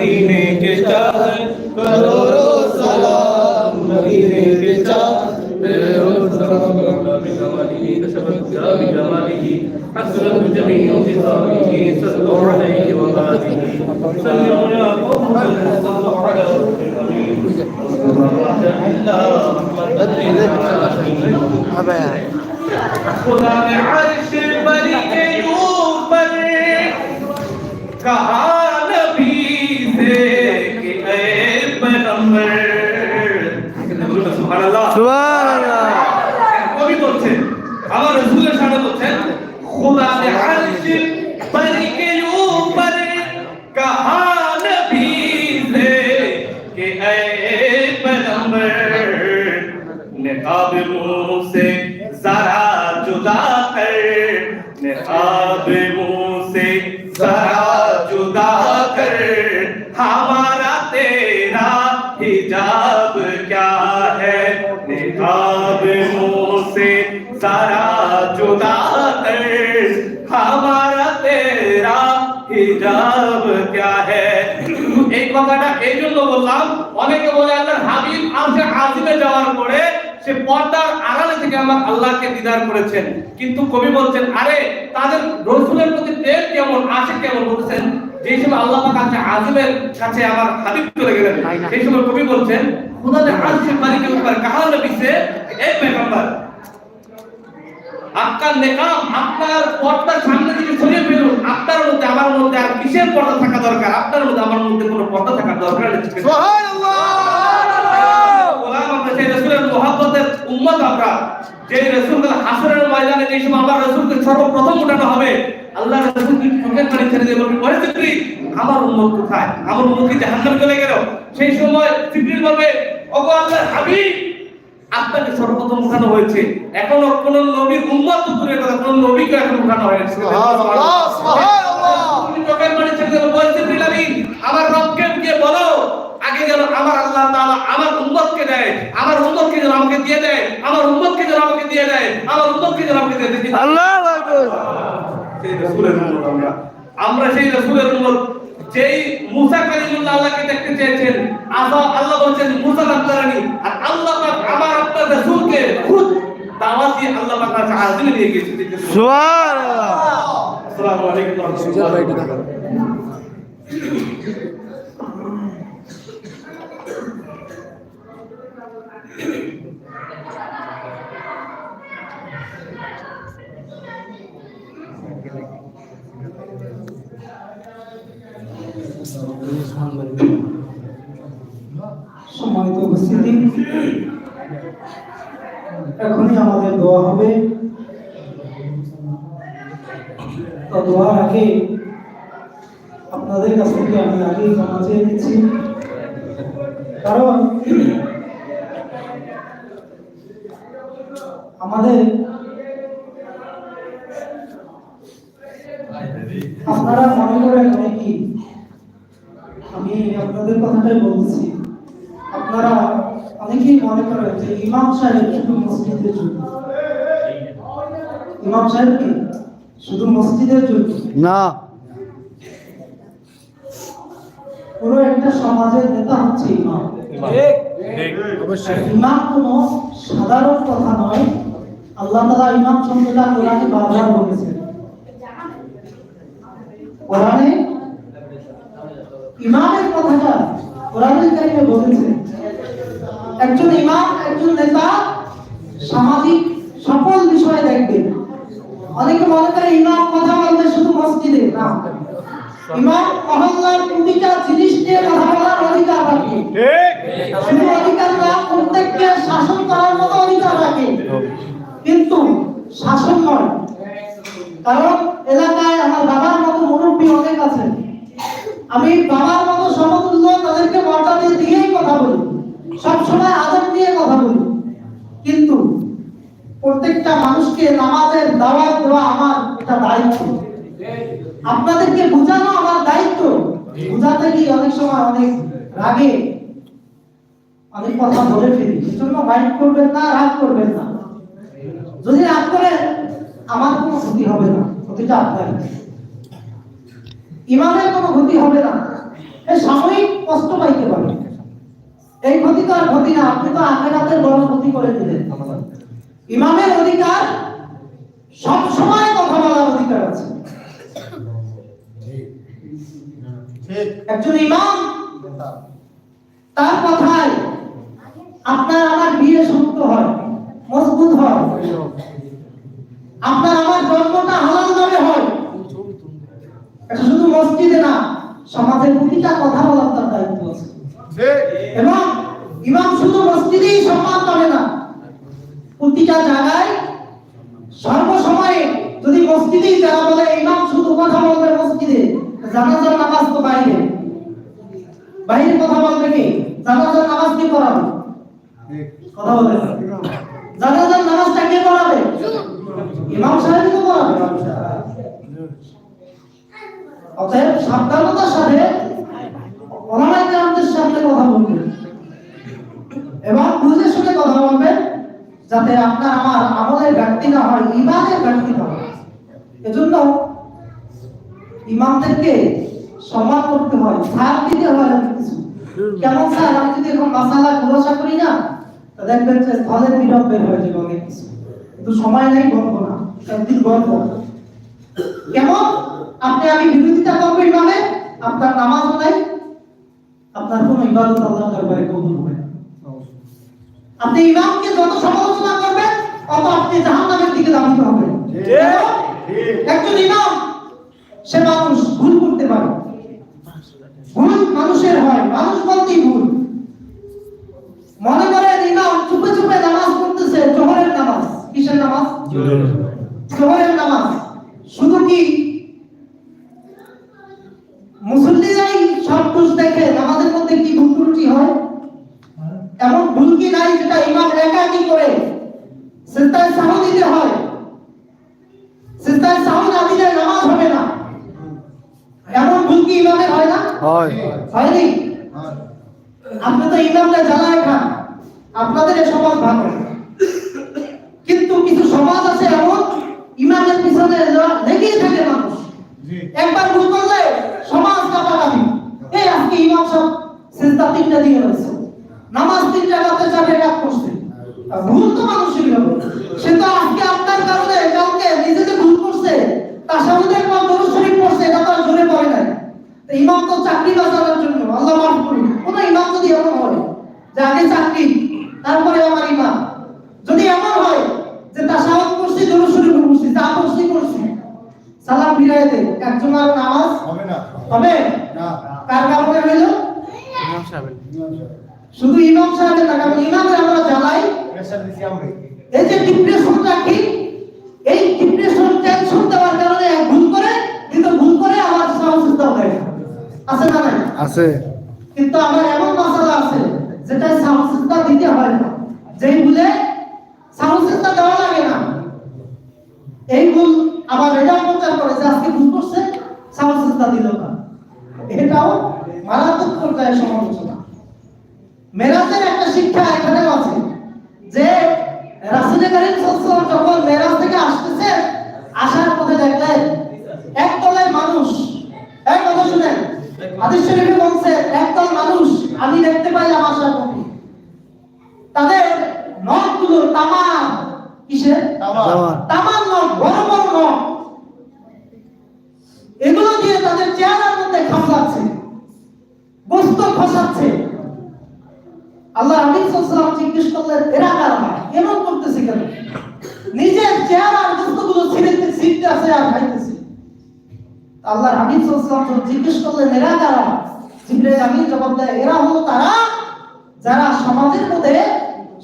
مدینے كتاب چاہے السلام سلام مدینے کے چاہے میرے حسن جميع خطابه صلى الله عليه وآله صلوا يا قوم صلوا على خدا عرش الملك aleluia. দিদার করেছেন। কিন্তু কবি বলছেন আরে তাদের রসুলের প্রতি প্রেম কেমন আছে কেমন বলছেন যে সময় আল্লাহ কাছে আজমের কাছে আমার হাবিব চলে গেলেন। সেই সময় কবি বলছেন খুদা নে আরশের মালিকের উপর কাহার নবী সে এক পেগম্বর আপনার নেকাম আপনার পর্দার সামনে থেকে সরিয়ে ফেলুন। আপনার মধ্যে আমার মধ্যে আর কিসের পর্দা থাকা দরকার? আপনার মধ্যে আমার মধ্যে কোনো পর্দা থাকার দরকার নেই। সুবহানাল্লাহ! ওলা আমরা সেই রাসূলের মুহাব্বতের উম্মত আমরা। যে রাসূলকে হাসরের ময়দানে যে সময় আমার রাসূলকে সর্বপ্রথম উঠানো হবে আল্লাহ রাসূল কি চোখের পানি ছেড়ে দিয়ে বলবে ওরে জিবরিল আমার উম্মত কোথায়? আমার উম্মত কি জাহান্নামে চলে গেল? সেই সময় জিবরিল বলবে ওগো আল্লাহর হাবিব আপনাকে সর্বপ্রথম উঠানো হয়েছে। এখনও কোন নবীর উম্মত তো দূরের কথা কোন নবীকে এখন উঠানো হয়নি। সুবহানাল্লাহ, সুবহানাল্লাহ। তুমি চোখের পানি ছেড়ে দিয়ে বলবে জিবরিল আমিন আমার রবকে বলো আগে যেন আমার আল্লাহ তাআলা আমার উম্মতকে দেয় আমার উম্মতকে যেন আমাকে দিয়ে দেয় আমার উম্মতকে যেন আমাকে দিয়ে দেয় আমার উম্মতকে যেন আমাকে দিয়ে দেয় আল্লাহু সেই রাসূলের উম্মত আমরা। আমরা সেই রাসূলের উম্মত যেই মুসা কালিমুল্লাহ আল্লাহকে দেখতে চেয়েছেন আল্লাহ আল্লাহ বলছেন মুসা আব্দারানি আর আল্লাহ পাক আমার আপনার রাসূলকে খুদ দাওয়াত দিয়ে আল্লাহ পাক কাছে আজিমে নিয়ে গিয়েছেন। সুবহানাল্লাহ। আসসালামু আলাইকুম ওয়া রাহমাতুল্লাহি। সম্মানিত উপস্থিতি এখনই আমাদের দোয়া হবে তো দোয়ার আগে আপনাদের কাছ থেকে আমি আগেই ক্ষমা চেয়ে নিচ্ছি কারণ আমাদের আপনারা মনে করেন কথাটাই বলছি আপনারা অনেকেই মনে করেন যে ইমাম সাহেব শুধু মসজিদের জন্য। ইমাম সাহেব কি? শুধু মসজিদের জন্য? না। পুরো একটা সমাজের নেতা হচ্ছে ইমাম। ইমাম কোনো সাধারণ কথা নয়। আল্লাহ তাআলা ইমাম সম্পর্কে কোরআনে বারবার বলেছেন। কোরআনে ইমামের কথাটা কোরআনের কারিমে বলেছে। একজন ইমাম একজন নেতা সামাজিক সকল বিষয় দেখবে। অনেকে মনে করে ইমাম কথা বলবে শুধু মসজিদে না। ইমাম মহল্লার প্রতিটা জিনিস নিয়ে কথা বলার অধিকার রাখে। শুধু অধিকার না প্রত্যেককে শাসন করার মতো অধিকার রাখে। কিন্তু শাসন নয়। কারণ এলাকায় আমার বাবার মতো মুরব্বী অনেক আছেন। আমি বাবার মতো সমতুল্য তাদেরকে মর্যাদা দিয়েই কথা বলি। সবসময় আদর দিয়ে কথা বলি। কিন্তু প্রত্যেকটা মানুষকে নামাজের দাওয়াত দেওয়া আমার এটা দায়িত্ব। আপনাদেরকে বোঝানো আমার দায়িত্ব। বোঝাতে গিয়ে অনেক সময় অনেক রাগে অনেক কথা বলে ফেলি। এজন্য মাইন্ড করবেন না, রাগ করবেন না। যদি রাগ করেন, আমার কোনো ক্ষতি হবে না। ক্ষতিটা আপনার ইমামের কোনো ক্ষতি হবে না। সাময়িক কষ্ট পাইতে পারে। এই ক্ষতি তো আর ক্ষতি না, আপনি তো আখেরাতের বড় ক্ষতি করে দিলেন। ইমামের অধিকার সব সময় কথা বলার অধিকার আছে। একজন ইমাম, তার কথায় আপনার আমার বিয়ে শক্ত হয়, মজবুত হয়। আপনার আমার জন্মটা হালাল হয়। এটা শুধু মসজিদে না সমাজের প্রতিটা কথা বলার তার দায়িত্ব আছে। এবং ইমাম শুধু মসজিদেই সম্মান পাবে না প্রতিটা জায়গায় সর্বসময়ে যদি মসজিদেই যারা বলে ইমাম শুধু কথা বলবে মসজিদে জানাজার নামাজ তো বাইরে। বাইরে কথা বলবে কি? জানাজার নামাজ কি পড়াবে? কথা বলে জানাজার নামাজটা কে পড়াবে? ইমাম সাহেব তো পড়াবে। অতএব সাবধানতার সাথে ওলামাই কেরামদের সামনে কথা বলবেন। এবং বুঝে শুনে কথা বলবেন যাতে আপনার আমার আমলের ঘাটতি না হয়, ইমানের ঘাটতি না এজন্য ইমামদেরকে সম্মান করতে হয়, ছাড় দিতে হয় কিছু। কেমন স্যার আমি যদি এখন মাসালা খোলাসা করি না, তো দেখবেন যে স্থলের বিরোধ বের হয়ে যাবে অনেক কিছু। কিন্তু সময় নেই গল্প না। একদিন গল্প কেমন? আপনি আমি বিরোধিতা করব ইমামে আপনার নামাজও নাই আপনার কোনো ইবাদত আল্লাহ দরবারে কবুল হবে না। আপনি ইমামকে যত সমালোচনা করবেন তত আপনি জাহান্নামের দিকে ধাবিত হবেন? একজন ইমাম সে মানুষ ভুল করতে পারে। ভুল মানুষের হয় মানুষ বলতেই ভুল। মনে করেন ইমাম চুপে চুপে নামাজ পড়তেছে জোহরের নামাজ। কিসের নামাজ। জোহরের নামাজ। শুধু কি মুসল্লিরাই সব দোষ দেখে নামাজের মধ্যে কি ভুল ত্রুটি হয়? এমন ভুল কি নাই যেটা ইমাম একা কি করে? সিজদায় সাহু দিতে হয়। সিজদায় সাহু না দিলে নামাজ হবে না। এমন ভুল কি ইমামের হয় না? হয়। হয়নি? আপনি তো ইমামটা জ্বালায় খান। আপনাদের এ সমাজ ভালো। কিন্তু কিছু সমাজ আছে এমন ইমামের পিছনে লেগেই থাকে মানুষ। একবার ভুল করলে সমাজ কাটাকাটি এই আজকে ইমাম সব সিজদা তিনটা দিয়ে রয়েছে। নামাজ তিনটা রাতে চারটে রাত করছে ভুল তো মানুষেরই হবে সে তো আজকে আপনার কারণে কাউকে নিজে যে ভুল করছে, তার সামনে একবার দরুদ শরীফ পড়ছে, এটা তো আর জোরে পড়ে নাই। তো ইমাম তো চাকরি বাঁচানোর জন্য, আল্লাহ মাফ করুন কোন ইমাম যদি এমন হয়, যে আগে চাকরি, তারপরে আমার ইমাম। যদি এমন হয়, যে তার সাহস করছি দরুদ শরীফ পড়ছি, যা করছি করছি। সালাম ফিরাই দে। একজন আর নামাজ হবে না। হবে? কার কারণে হইল? শুধু ইমাম সাহেবের কারণ আমরা জ্বালাই প্রেশার দিছি আমরা। এই যে ডিপ্রেশনটা কি? এই ডিপ্রেশন টেনশন দেওয়ার কারণে এক ভুল করে কিন্তু ভুল করে আমার হয় আছে না নাই? আছে। কিন্তু আমার এমন মশলা আছে যেটা সাহসিকতা দিতে হয় না। যেই ভুলে সাহসিকতা দেওয়া লাগে না। এই ভুল আবার এটাও প্রচার করে যে আজকে ভুল করছে সাহসিকতা দিল না। এটাও মারাত্মক পর্যায়ে সমালোচনা। মেরাজের একটা শিক্ষা এখানেও আছে যে রাসূল করিম সাল্লাল্লাহু যখন মেরাজ থেকে আসতেছে আসার পথে দেখলেন এক দলের মানুষ এক কথা শুনেন হাদিস শরীফে বলছে একদল মানুষ আমি দেখতে পাইলাম আসার পথে তাদের নখগুলো তামাম কিসের? জামান তামাম নখ বড় বড় নখ। এগুলো দিয়ে তাদের চেহারার মধ্যে খামলাচ্ছে। খসাচ্ছে। আল্লাহ জিজ্ঞেস করলেন এরা কারা? এমন করতেছে কেন? নিজের চেহারার ছিঁড়তে ছিঁড়তে আছে আর খাইতেছে। হাবিব সাল্লাল্লাহু জিজ্ঞেস করলেন এরা কারা? জিবরাইল আমিন জবাব দেয় এরা হলো তারা যারা সমাজের মধ্যে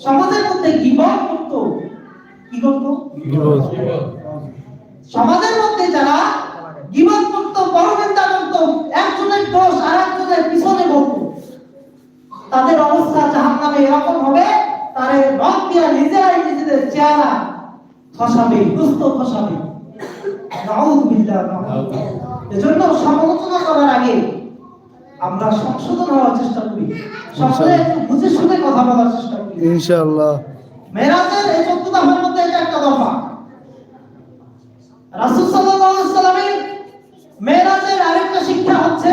সমাজের মধ্যে গিবত করত। কি করত? সমাজের মধ্যে যারা গিবত করত পরনিন্দা করত একজনের দোষ আর একজনের পিছনে বলতো তাদের অবস্থা জাহান্নামে এরকম হবে তারে রক দিয়া নিজেরাই নিজেদের চেহারা খসাবে দুস্থ খসাবে এজন্য সমালোচনা করার আগে আমরা সংশোধন হওয়ার চেষ্টা করি। সকলে একটু বুঝে শুনে কথা বলার চেষ্টা করি। ইনশাআল্লাহ। মেরাজের এই চোদ্দ দফার মধ্যে এটা একটা দফা। রাসূল সাল্লাল্লাহু আলাইহি সাল্লামের মেরাজের আরেকটা শিক্ষা হচ্ছে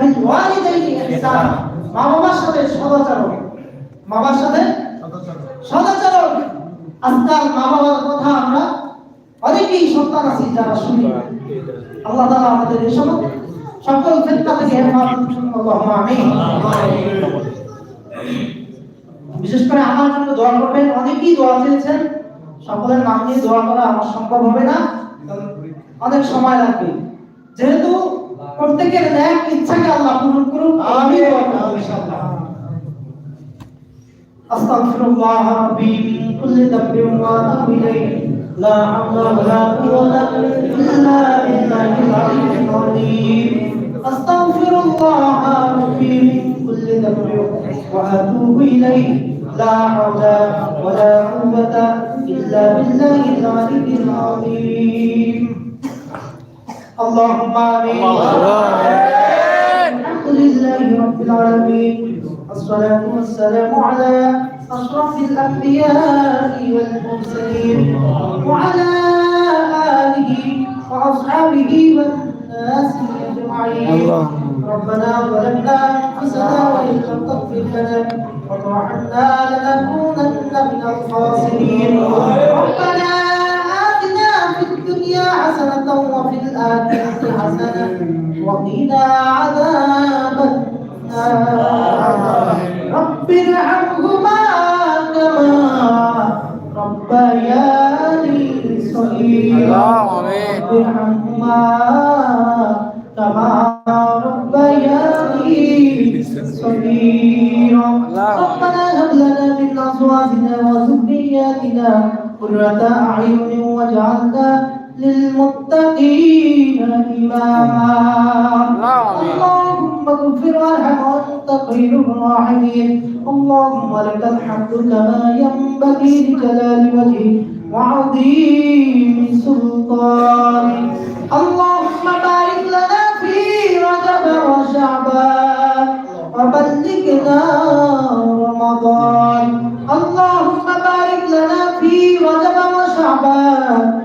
বিল ওয়ালিদাইনি ইহসানা মা বাবার সাথে সদাচরণ মা বাবার সাথে? সদাচরণ আজকাল মা বাবার কথা আমরা অনেকেই সন্তান আছি যারা শুনি। আল্লাহ তাআলা আমাদের এই সব সকল ফিতনা থেকে আমিন। বিশেষ করে আমার জন্য দোয়া করবেন। অনেকেই দোয়া চেয়েছেন, সকলের নাম নিয়ে দোয়া করা আমার সম্ভব হবে না। অনেক সময় লাগবে। যেহেতু প্রত্যেকের এক ইচ্ছাকে আল্লাহ পূরণ করুন আমিন। ইনশাআল্লাহ। আস্তাগফিরুল্লাহ রাব্বি মিন কুল্লি দাবরিন ওয়া তাহমিলাইহি লা হাওলা ওয়ালা কুওয়াতা ইল্লা বিল্লাহিল আলিয়্যিল আযীম। আস্তাগফিরুল্লাহ রাব্বি মিন কুল্লি দাবরিন ওয়া আতুবু ইলাইহি। লা হাওলা ওয়ালা কুওয়াতা ইল্লা বিল্লাহিল আলিয়্যিল আযীম। اللهم آمين. الحمد لله رب العالمين. الصلاة والسلام على أشرف الأنبياء والمرسلين. وعلى آله وأصحابه والناس أجمعين. ربنا ظلمنا أنفسنا وإن لم تغفر لنا وترحمنا لنكونن من الخاسرين. ربنا الدنيا حسنة وفي الآخرة حسنة وقنا عذاب النار. رب ارحمهما كما ربياني صغيرا. رب ارحمهما كما ربياني صغيرا. ربنا هب لنا من أزواجنا وذرياتنا قرة أعين واجعلنا للمتقين إماما. اللهم اغفر وارحم خير الراحمين. اللهم لك الحمد كما ينبغي لجلال وجهك وعظيم سلطانك. اللهم بارك لنا في رجب وشعبان وبلغنا رمضان. اللهم بارك لنا في رجب وشعبان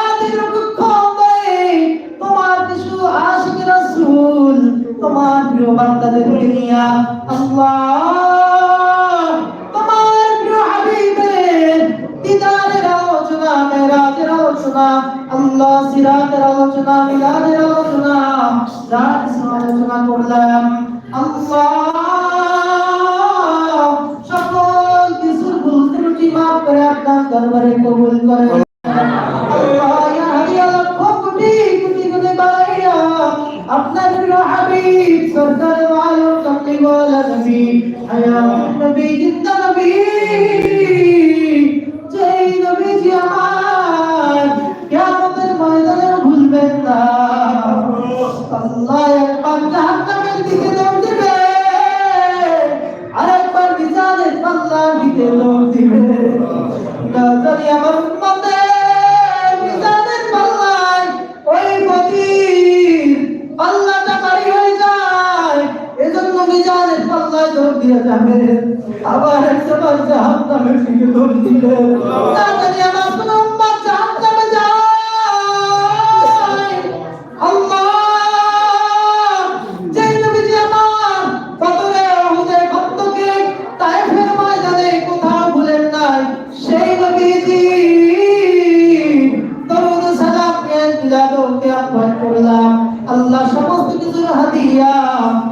বান্দাদেরকে নিয়ে, আল্লাহ, তোমার প্রিয় হাবিবের দিদারের আলোচনা, মেরাজের আলোচনা, আল্লাহ সিরাতের আলোচনা, মিলাদের আলোচনা, রাত আলোচনা করলাম। আল্লাহ, সকল কিছুর ভুল ত্রুটি মাফ করে আপনার দরবারে কবুল করেন। হাবিব হাদিয়া।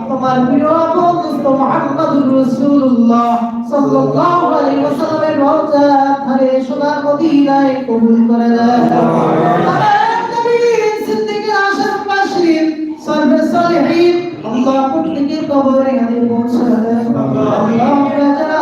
তোমার প্রিয় বন্ধু মুহাম্মদুর রাসূলুল্লাহ সাল্লাল্লাহু আলাইহি ওয়াসাল্লামের রওজা ধারে সোনার মদিনায় কবুল করে দাও কবরে পৌঁছালে আল্লাহ যারা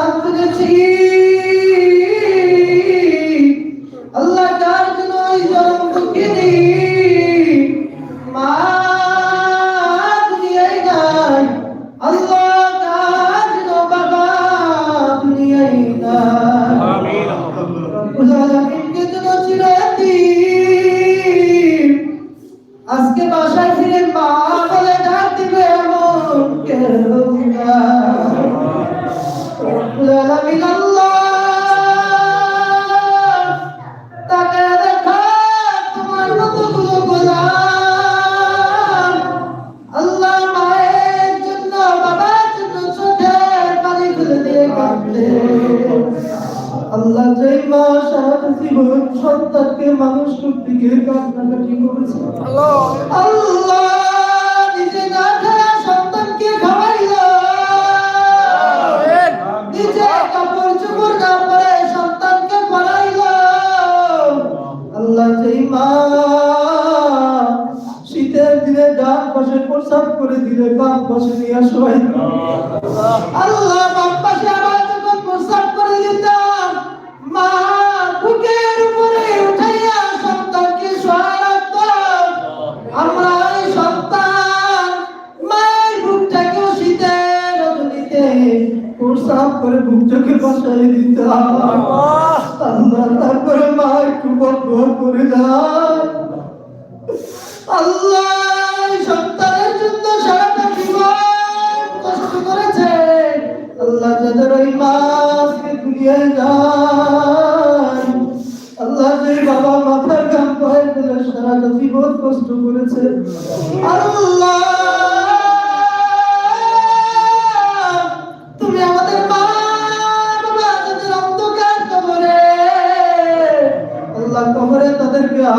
গোপন ধার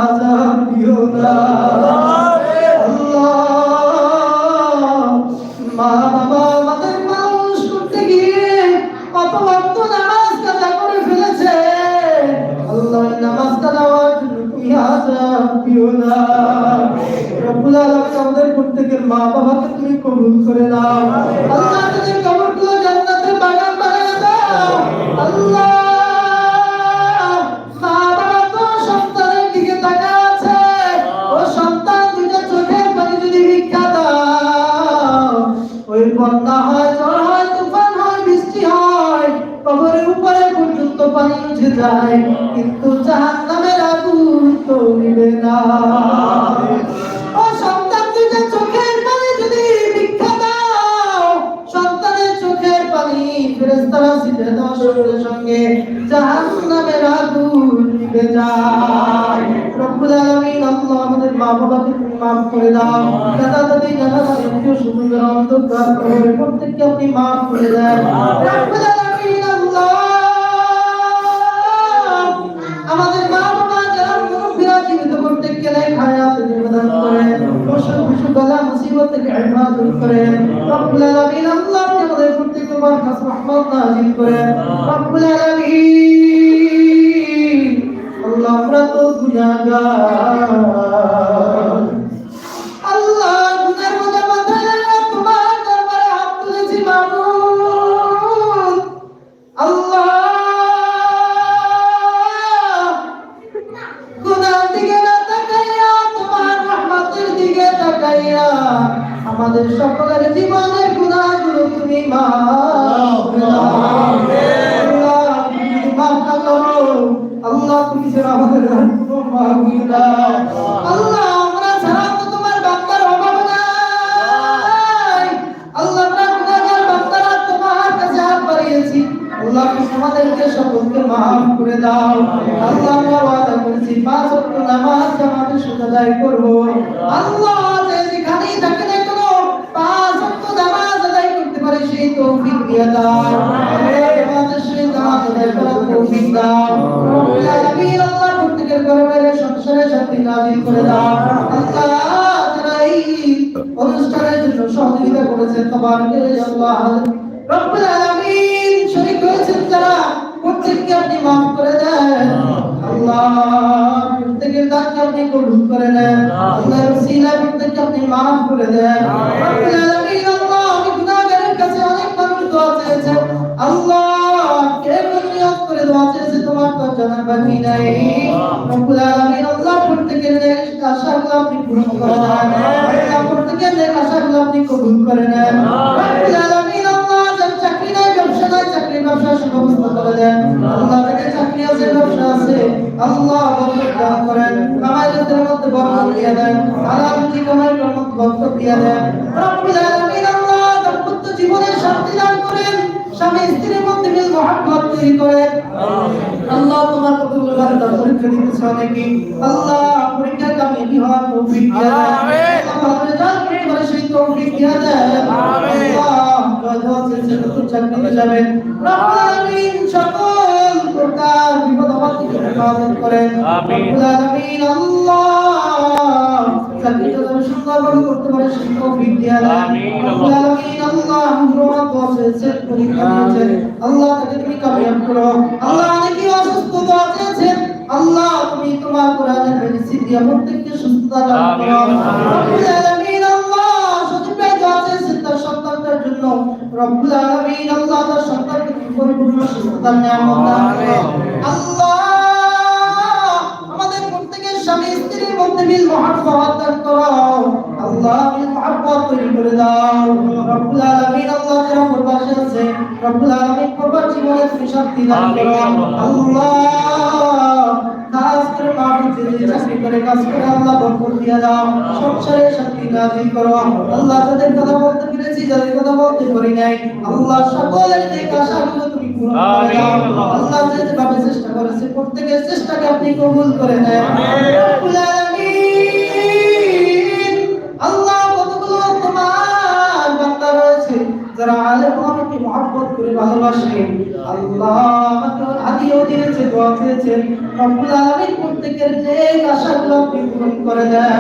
আজাব দিও না। আল্লাহ। মা বাবা আমাদের মানুষ করতে গিয়ে অপবাদ্য নামাজ কাজা করে ফেলেছে। আল্লাহ নামাজ কাজাওয়ার জন্য না। রব্বুল আলামিন আমাদের প্রত্যেকের মা বাবা কিন্তু জাহান্নামের আগুন তো নিবে না। ও সন্তান দুইটা চোখের পানি যদি ভিক্ষা দাও সন্তানের চোখের পানি ফেরেস্তারা ছিটে দাও সঙ্গে জাহান্নামের আগুন নিবে যায় আমাদের মা বাবাকে মাফ করে দাও। দাদা দাদি নানা নানি সুন্দর অন্ধকার প্রত্যেককে আপনি মাফ করে দেন। বালা মুসিবত থেকে হেফাজত করেন রব্বুল আলামিন আল্লাহ আমাদের প্রতি তোমার কাছে রহমত নাযিল করেন রব্বুল আলামিন, আল্লাহ আমরা তো গুনাহগার। আল্লাহ যে যেখানেই থাকে না কেন পাঁচ ওয়াক্ত নামাজ আদায় করতে পারে, সেই তৌফিক দিয়ে দাও। আপনি মাফ করে দেন। আল্লাহ গুনাহকে আপনি কবুল করে নেন। আল্লাহ। রসিলা প্রত্যেককে আপনি maaf করে দেন। রব্বুল আলামিন আল্লাহ আমি গুনাহগারের কাছে অনেক মানুষ দোয়া চেয়েছে আল্লাহ কে নিয়ত করে দোয়া চেয়েছে তোমার তো জানার বাকি নাই। রব্বুল আলামিন আল্লাহ প্রত্যেকের নেক আশাগুলো আপনি পূরণ করে দেন। আল্লাহ প্রত্যেকের নেক আশাগুলো আপনি কবুল করে নেন রব্বুল আলামিন ব্যবসা চাকরি ব্যবসা সুব্যবস্থা করে দেন আল্লাহ থেকে চাকরি আছে ব্যবসা আছে। আল্লাহ বরকত দান করেন। কামাই রুজির মধ্যে বরকত দিয়ে দেন। হালাল রুজি কামাই মধ্যে বরকত দিয়ে দেন। রব্বুল আলামিন আল্লাহ দাম্পত্য জীবনে শান্তি দান করেন। স্বামী স্ত্রীর মধ্যে মিল মহব্বত তৈরি করেন। আল্লাহ তোমার কবুল বান্দা পরীক্ষা দিতেছে অনেকে আল্লাহ পরীক্ষা কামিয়াবি হওয়ার তৌফিক দিয়ে আল্লাহ রেজাল্ট করতে সেই তৌফিক দিয়ে দেন আল্লাহ যা চেয়েছে নতুন চাকরিতে যাবেন। রব্বুল আলামিন সকল প্রকার বিপদ আপদ থেকে হেফাজত করেন। রব্বুল আলামিন আল্লাহ চাকরিটা যেন সুন্দরভাবে করতে পারে সেই তৌফিক দিয়ে দেন রব্বুল আলামিন আল্লাহ রহমত দোয়া চেয়েছে পরীক্ষা আল্লাহ তাকে তুমি কামিয়াব করো। আল্লাহ অনেকেই অসুস্থ দোয়া আল্লাহ তুমি তোমার কোরআনের দিয়ে প্রত্যেককে সুস্থতা দান করো। রব্বুল আলামিন আল্লাহ দোয়া চেয়েছেন তার সন্তানটার জন্য রব্বুল আলামিন আল্লাহ তার সন্তানকে পরিপূর্ণ সুস্থতার নিয়ামত দান করো। আল্লাহ আমাদের প্রত্যেকের স্বামী স্ত্রীর মধ্যে মিল মহাব্বত দান করো। আল্লাহ মিল মহাব্বত তৈরি করে দাও। রব্বুল আলামিন আল্লাহ যারা প্রবাসে আছে রব্বুল আলামিন প্রবাস জীবনে তুমি শান্তি দান করো। আল্লাহ কাজ করে মাহফিল যে চাকরি করে কাজ করে আল্লাহ বরকত দিয়ে দাও। সংসারে শান্তি নাজিল করো। আল্লাহ যাদের কথা বলতে পেরেছি যাদের কথা বলতে পারি নাই আল্লাহ সকলের নেক আশাগুলো তুমি পূরণ করে দাও। আল্লাহ। যে যেভাবে চেষ্টা করেছে প্রত্যেকের চেষ্টাকে আপনি কবুল করে নেন। রব্বুল যারা আলেম আমাকে মহব্বত করে ভালোবাসে আল্লাহ আমাকে দিয়েছে দোয়া চেয়েছেন রব্বুল আলামিন প্রত্যেকের নেক আশাগুলো আপনি পূরণ করে দেন।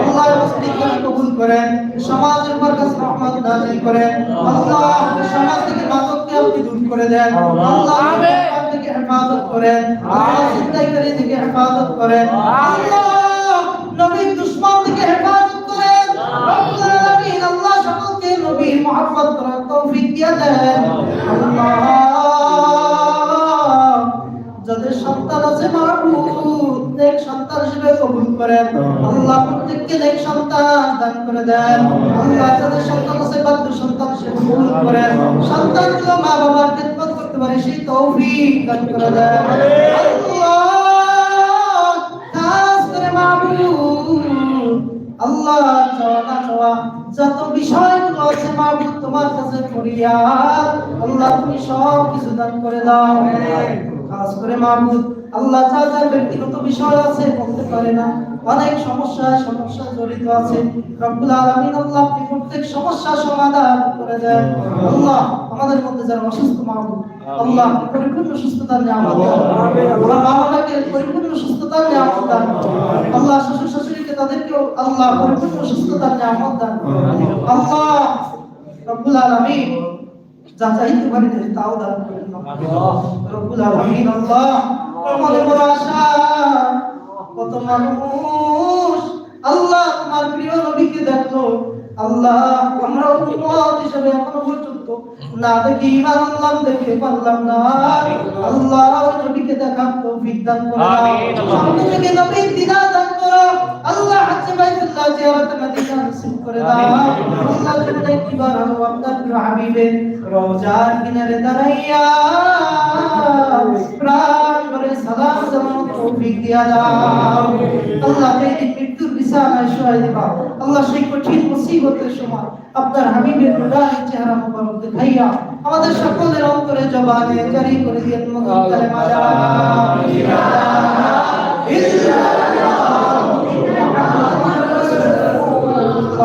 আল্লাহ মুসলিমকে কবুল করেন। সমাজের উপর কাছে রহমত নাজিল করেন। আল্লাহ সমাজ থেকে মাদককে আপনি দূর করে দেন। আল্লাহ বেঈমান থেকে হেফাজত করেন। আল্লাহ চিন্তাকারী থেকে হেফাজত করেন। আল্লাহ নবীর দুশমন থেকে হেফাজত করেন। রব্বুল আলামিন আল্লাহ আল্লাহ। সন্তান আছে সন্তান হিসেবে সন্তান দান করে দেন। সন্তান আছে সন্তান হিসেবে মা বাবার খেদমত করতে পারে, সেই তৌফিক করে দেন। আল্লাহ, খাস করে মাহবুব। আল্লাহ, চাওয়া না যত বিষয়গুলো আছে তোমার কাছে আল্লাহ তুমি সব কিছু দান করে দাও। খাস করে আল্লাহ যা যা ব্যক্তিগত বিষয় আছে বলতে পারে না। অনেক সমস্যা সমস্যা জড়িত আছে। রব্বুল আলামিন আল্লাহ আপনি প্রত্যেক সমস্যা সমাধান করে দেন। আল্লাহ আমাদের মধ্যে যারা অসুস্থ মাহবুব আল্লাহ পরিপূর্ণ সুস্থতার নিয়ামত দান আল্লাহ মা পরিপূর্ণ সুস্থতার নিয়ামত দান আল্লাহ তাদেরকেও আল্লাহ পরিপূর্ণ সুস্থতার নিয়ামত দান আল্লাহ। রব্বুল আলামিন যা চাইতে পারি তাও দান করেন। রব্বুল আলামিন আল্লাহ আমাদের বড় আশা। কত মানুষ আল্লাহ তোমার প্রিয় নবীকে দেখল। আল্লাহ আমরা উম্মত হিসেবে এখনও পর্যন্ত না দেখি ইমান আল্লাহ দেখতে পারলাম না। আল্লাহ নবীকে দেখার তৌফিক দান করো আমিন। সামনে থেকে নবীর দিদার আল্লাহ হাজ্জে বাইতুল্লাহ জিয়ারত মদিনা নসিব করে দাও। আল্লাহ জীবনে একবার হলো আপনার প্রিয় হাবিবের রওজার কিনারে দাঁড়াইয়া প্রাণ ভরে সালাম জানানোর তৌফিক দিয়া দাও। আল্লাহ যেদিন মৃত্যুর বিছানায় শোয়াই দিবা আল্লাহ সেই কঠিন মুসিবতের সময় আপনার হাবিবের নুরানি চেহারা মুবারক দেখাইয়া আমাদের সকলের অন্তরে জবানে জারি করে দিয়ে মদিনা কালেমা। ইলাহা ইল্লাল্লাহ।